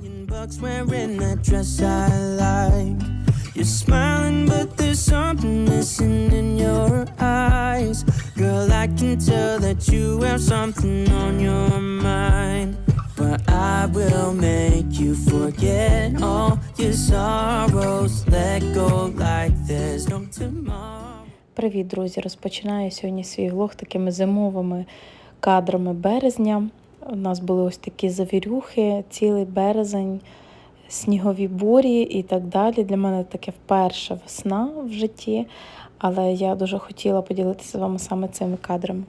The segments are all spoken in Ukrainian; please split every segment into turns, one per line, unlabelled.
million bucks wearing that dress I like. You're smiling, but there's something missing in your eyes. Girl, I can tell that you have something on your mind. But I will make you forget all your sorrows. Let go like there's no tomorrow.
Привіт, друзі! Розпочинаю сьогодні свій влог такими зимовими кадрами березня. У нас були ось такі завірюхи, цілий березень, снігові бурі і так далі. Для мене таке вперше весна в житті, але я дуже хотіла поділитися з вами саме цими кадрами.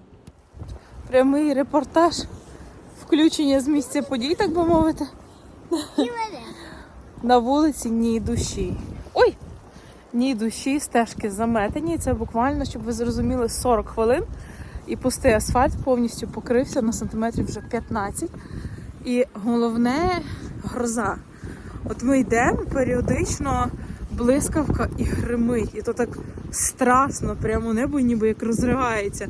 Прямий репортаж, включення з місця подій, так би мовити. На вулиці ні душі. Ой! ні душі, стежки заметені. Це буквально, щоб ви зрозуміли, 40 хвилин. І пустий асфальт повністю покрився на сантиметрів вже 15. І головне гроза. От ми йдемо періодично блискавка і гримить. І то так страшно, прямо небо ніби як розривається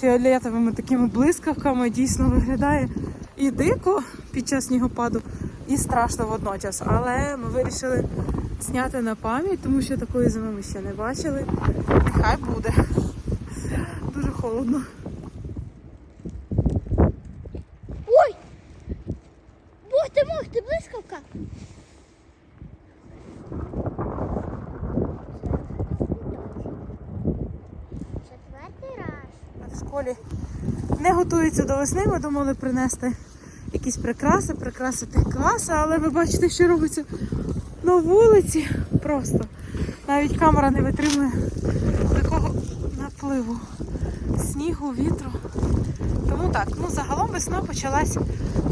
фіолетовими такими блискавками. Дійсно виглядає і дико під час снігопаду, і страшно водночас. Але ми вирішили зняти на пам'ять, тому що такої зими ми ще не бачили. Нехай буде. Холодно.
Ой! Бух ти мух, ти блискавка. Четвертий раз.
В школі не готуються до весни. Ми думали принести якісь прикраси, прикрасити класи, але ви бачите, що робиться на вулиці. Просто навіть камера не витримує такого напливу снігу, вітру. Тому так, ну загалом весна почалась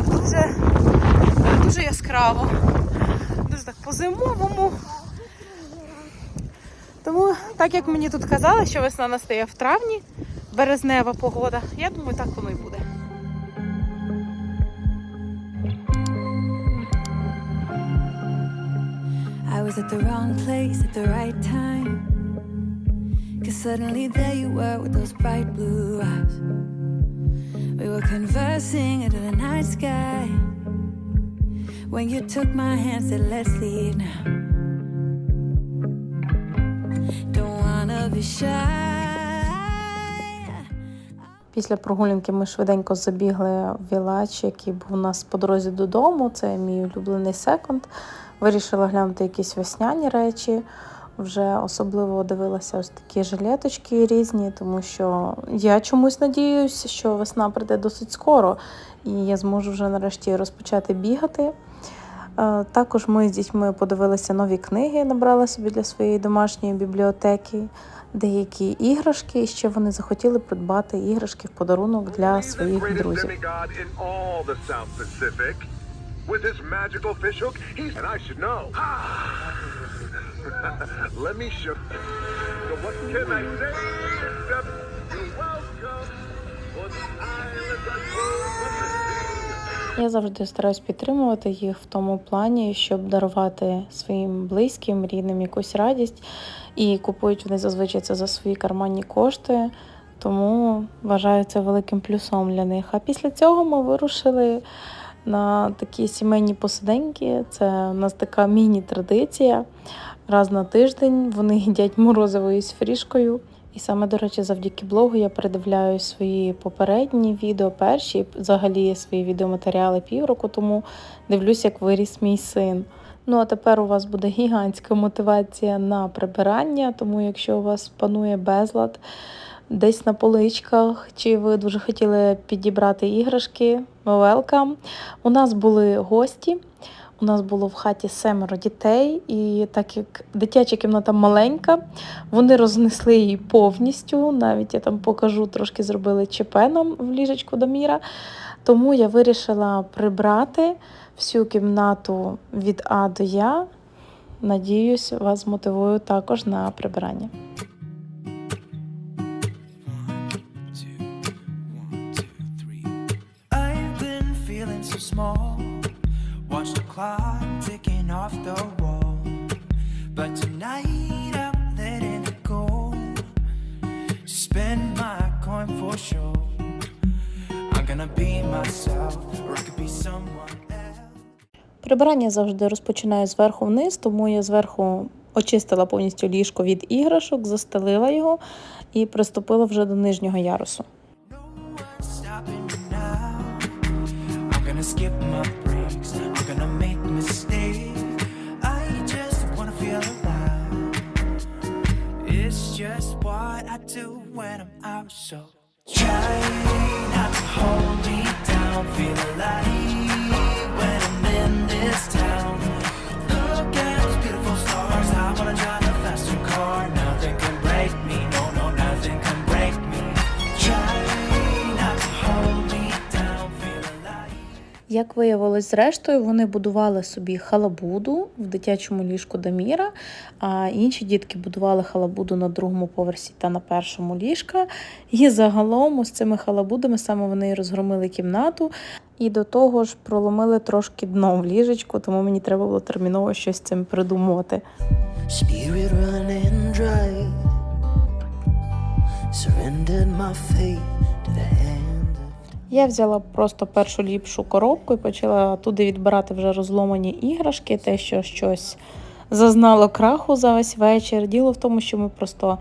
дуже, дуже яскраво, дуже так по-зимовому. Тому, так як мені тут казали, що весна настає в травні, березнева погода, я думаю, так воно і буде.
I was at the wrong place at the right time. Suddenly there you were with those bright blue eyes. We were conversing under the night sky. When you took my hand, said, Let's leave now. Don't wanna be shy.
Після прогулянки ми швиденько забігли в Вілач, який був у нас по дорозі додому. Це мій улюблений секонд. Вирішила глянути якісь весняні речі. Вже особливо дивилася ось такі жилеточки різні, тому що я чомусь надіюся, що весна прийде досить скоро, і я зможу вже нарешті розпочати бігати. Е, Також ми з дітьми подивилися нові книги, набрали собі для своєї домашньої бібліотеки, деякі іграшки, і ще вони захотіли придбати іграшки в подарунок для своїх друзів.
Let me show. So what can I say except you're welcome the island across.
Я завжди стараюсь підтримувати їх в тому плані, щоб дарувати своїм близьким, рідним якусь радість. І купують вони зазвичай це за свої карманні кошти. Тому вважаю це великим плюсом для них. А після цього ми вирушили на такі сімейні посиденьки. Це у нас така міні-традиція. Раз на тиждень вони їдять морозиво із фрішкою. І саме, до речі, завдяки блогу я передивляю свої попередні відео, перші, взагалі свої відеоматеріали півроку тому дивлюсь, як виріс мій син. Ну а тепер у вас буде гігантська мотивація на прибирання, тому якщо у вас панує безлад десь на поличках, чи ви дуже хотіли підібрати іграшки, welcome. У нас були гості. У нас було в хаті семеро дітей, і так як дитяча кімната маленька, вони рознесли її повністю. Навіть я там покажу, трошки зробили ЧП нам в ліжечку до міра. Тому я вирішила прибрати всю кімнату від А до Я. Надіюсь, вас мотивую також на прибирання.
Small. Watch the clock ticking off the wall. But tonight I'm letting it go. Spend my coin for sure. I'm gonna be myself, or I could be someone else.
Прибирання завжди розпочинаю зверху вниз, тому я зверху очистила повністю ліжко від іграшок, застелила його і приступила вже до нижнього ярусу.
No skip my just what I do when I'm out. So try not to hold me down. Feel alive
Як виявилось, зрештою, вони будували собі халабуду в дитячому ліжку Даміра, а інші дітки будували халабуду на другому поверсі та на першому ліжка. І загалом з цими халабудами саме вони розгромили кімнату. І до того ж проломили трошки дно в ліжечку, тому мені треба було терміново щось з цим
dry. Surrendered my fate
Я взяла просто першу ліпшу коробку і почала туди відбирати вже розломані іграшки, те, що щось зазнало краху за весь вечір. Діло в тому, що ми просто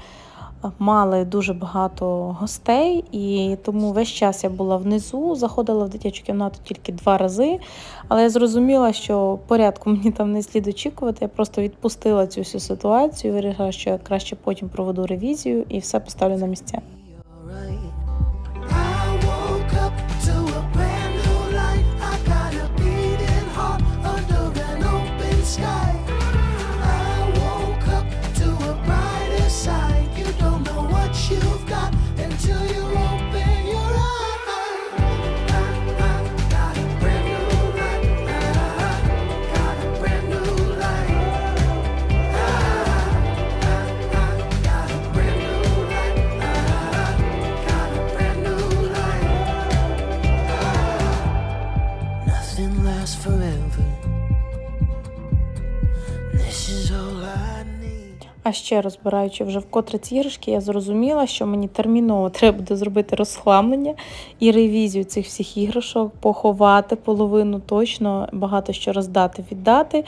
е, мали дуже багато гостей, і тому весь час я була внизу, заходила в дитячу кімнату тільки два рази. Але я зрозуміла, що порядку мені там не слід очікувати. Я просто відпустила цю всю ситуацію, вирішила, що я краще потім проведу ревізію і все поставлю на місця. А ще розбираючи вже вкотре ці іграшки, я зрозуміла, що мені терміново треба буде зробити розхламлення і ревізію цих всіх іграшок, поховати половину точно, багато що роздати, віддати,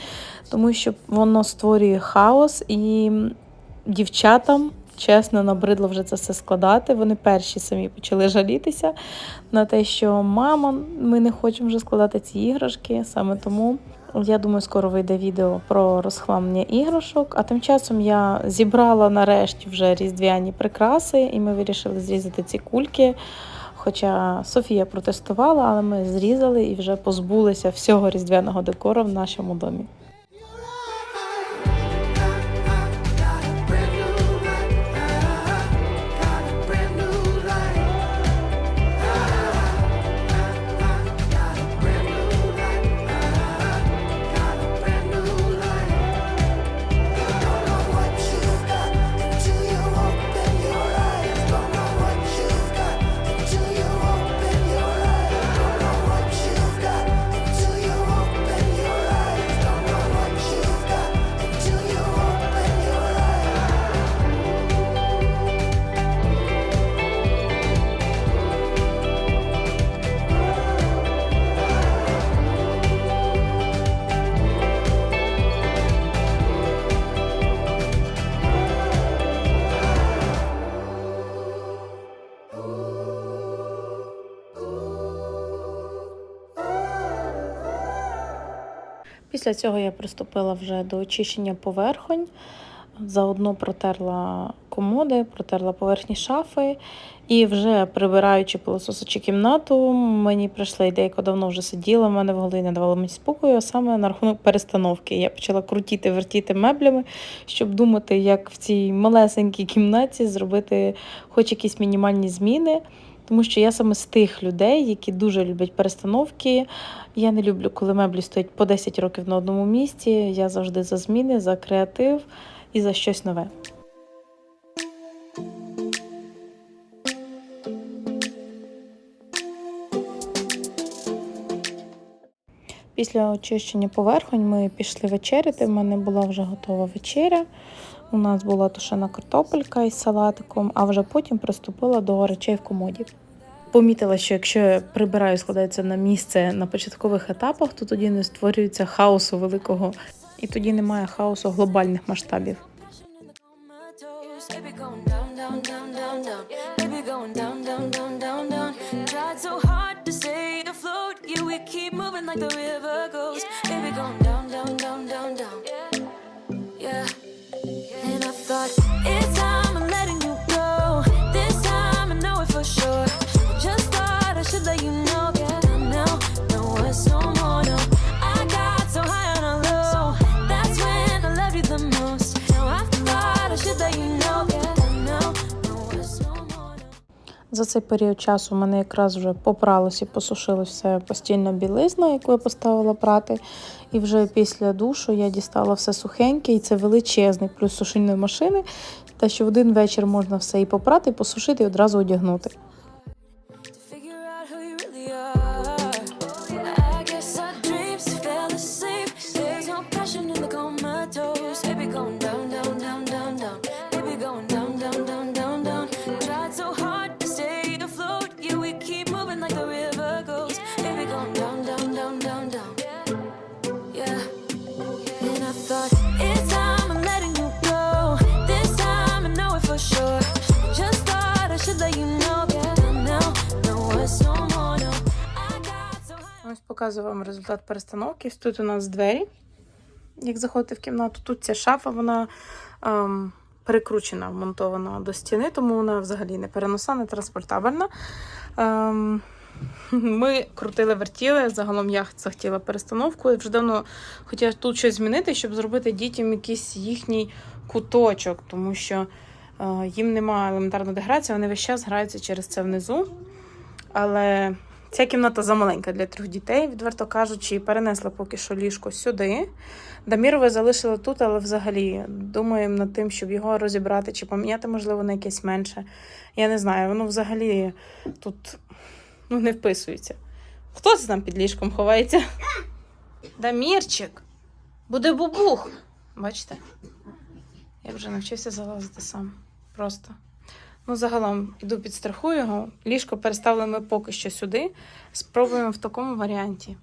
тому що воно створює хаос і дівчатам. Чесно, набридло вже це все складати. Вони перші самі почали жалітися на те, що мама, ми не хочемо вже складати ці іграшки. Саме тому я думаю, скоро вийде відео про розхламлення іграшок. А тим часом я зібрала нарешті вже різдвяні прикраси, і ми вирішили зрізати ці кульки. Хоча Софія протестувала, але ми зрізали і вже позбулися всього різдвяного декору в нашому домі. Після цього я приступила вже до очищення поверхонь. Заодно протерла комоди, протерла поверхні шафи. І вже прибираючи пилососичі кімнату, мені прийшла ідея, яка давно вже сиділа, в мене в голові не давала мені спокою, а саме на рахунок перестановки. Я почала крутити, вертіти меблями, щоб думати, як в цій малесенькій кімнаті зробити хоч якісь мінімальні зміни. Тому що я саме з тих людей, які дуже люблять перестановки. Я не люблю, коли меблі стоять по 10 років на одному місці. Я завжди за зміни, за креатив і за щось нове. Після очищення поверхонь ми пішли вечеряти. У мене була вже готова вечеря. У нас була тушена картопелька із салатиком, а вже потім приступила до речей в комоді. помітила, що якщо я прибираю, складається на місце на початкових етапах, то тоді не створюється хаосу великого, і тоді немає хаосу глобальних масштабів.
Baby going down, down, down, down, down.
За цей період часу в мене якраз вже попралось і посушилось все постільна білизна, яку я поставила прати. І вже після душу я дістала все сухеньке, і це величезний плюс сушильної машини. Те, що в один вечір можна все і попрати, посушити, і одразу одягнути. Показую вам результат перестановки. Тут у нас двері. Як заходите в кімнату, тут ця шафа, вона ем, перекручена, вмонтована до стіни, тому вона взагалі не переносна, не транспортабельна. Ем, ми крутили вертіли, загалом я захотіла перестановку. і вже давно хотіла тут щось змінити, щоб зробити дітям якийсь їхній куточок, тому що е, їм немає елементарної деграції, вони весь час граються через це внизу. Але ця кімната замаленька для трьох дітей, відверто кажучи, перенесла поки що ліжко сюди. Дамірове залишила тут, але взагалі думаємо над тим, щоб його розібрати чи поміняти, можливо, на якесь менше. Я не знаю, воно взагалі тут ну, не вписується. Хто це там під ліжком ховається? Дамірчик! Буде бубух! Бачите? Я вже навчився залазити сам. Просто. Ну, загалом іду підстрахую його. Ліжко переставили ми поки що сюди. Спробуємо в такому варіанті.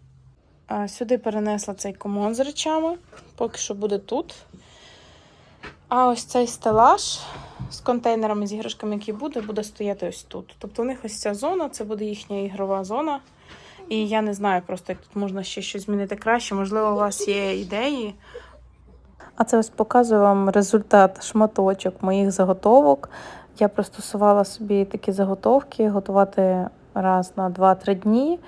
Сюди перенесла цей комод з речами. Поки що буде тут. А ось цей стелаж з контейнерами, з іграшками, які буде, буде стояти ось тут. Тобто у них ось ця зона, це буде їхня ігрова зона. І я не знаю просто, як тут можна ще щось змінити краще. Можливо, у вас є ідеї. А це ось показую вам результат шматочок моїх заготовок. Я пристосувала собі такі заготовки готувати раз на 2-3 дні.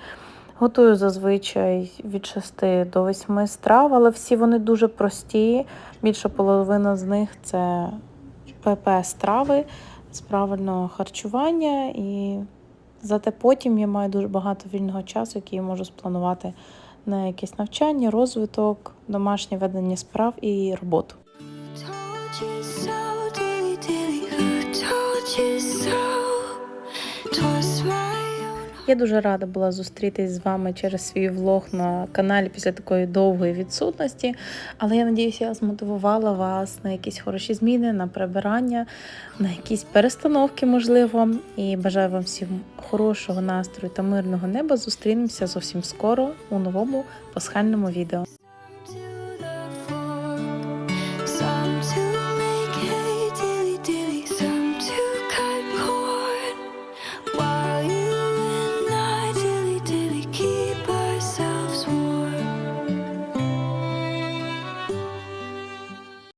Готую зазвичай від 6 до 8 страв, але всі вони дуже прості. Більша половина з них це ПП страви з правильного харчування. І зате потім я маю дуже багато вільного часу, який я можу спланувати на якесь навчання, розвиток, домашнє ведення справ і роботу. Я дуже рада була зустрітись з вами через свій влог на каналі після такої довгої відсутності. Але я надіюся, я змотивувала вас на якісь хороші зміни, на прибирання, на якісь перестановки, можливо. І бажаю вам всім хорошого настрою та мирного неба. Зустрінемося зовсім скоро у новому пасхальному відео.